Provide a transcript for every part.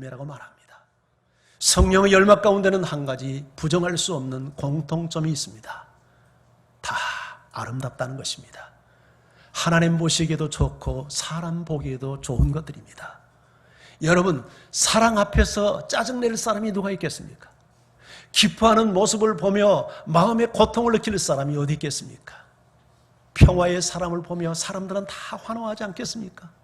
아니라고 말합니다. 성령의 열막 가운데는 한 가지 부정할 수 없는 공통점이 있습니다. 다 아름답다는 것입니다. 하나님 보시기에도 좋고 사람 보기에도 좋은 것들입니다. 여러분, 사랑 앞에서 짜증낼 사람이 누가 있겠습니까? 기뻐하는 모습을 보며 마음의 고통을 느낄 사람이 어디 있겠습니까? 평화의 사람을 보며 사람들은 다 환호하지 않겠습니까?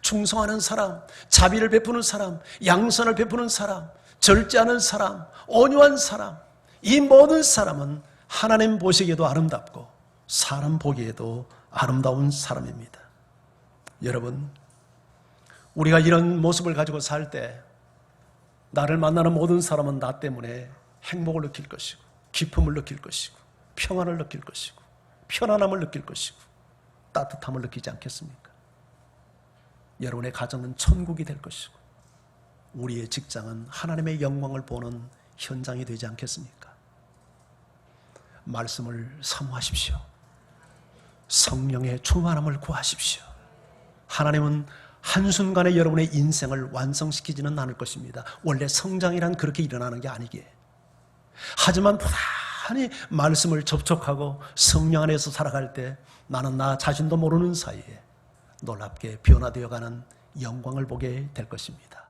충성하는 사람, 자비를 베푸는 사람, 양선을 베푸는 사람, 절제하는 사람, 온유한 사람, 이 모든 사람은 하나님 보시기에도 아름답고 사람 보기에도 아름다운 사람입니다. 여러분, 우리가 이런 모습을 가지고 살 때 나를 만나는 모든 사람은 나 때문에 행복을 느낄 것이고 기쁨을 느낄 것이고 평안을 느낄 것이고 편안함을 느낄 것이고 따뜻함을 느끼지 않겠습니까? 여러분의 가정은 천국이 될 것이고 우리의 직장은 하나님의 영광을 보는 현장이 되지 않겠습니까? 말씀을 사모하십시오. 성령의 충만함을 구하십시오. 하나님은 한순간에 여러분의 인생을 완성시키지는 않을 것입니다. 원래 성장이란 그렇게 일어나는 게 아니기에. 하지만 부단히 말씀을 접촉하고 성령 안에서 살아갈 때 나는 나 자신도 모르는 사이에 놀랍게 변화되어 가는 영광을 보게 될 것입니다.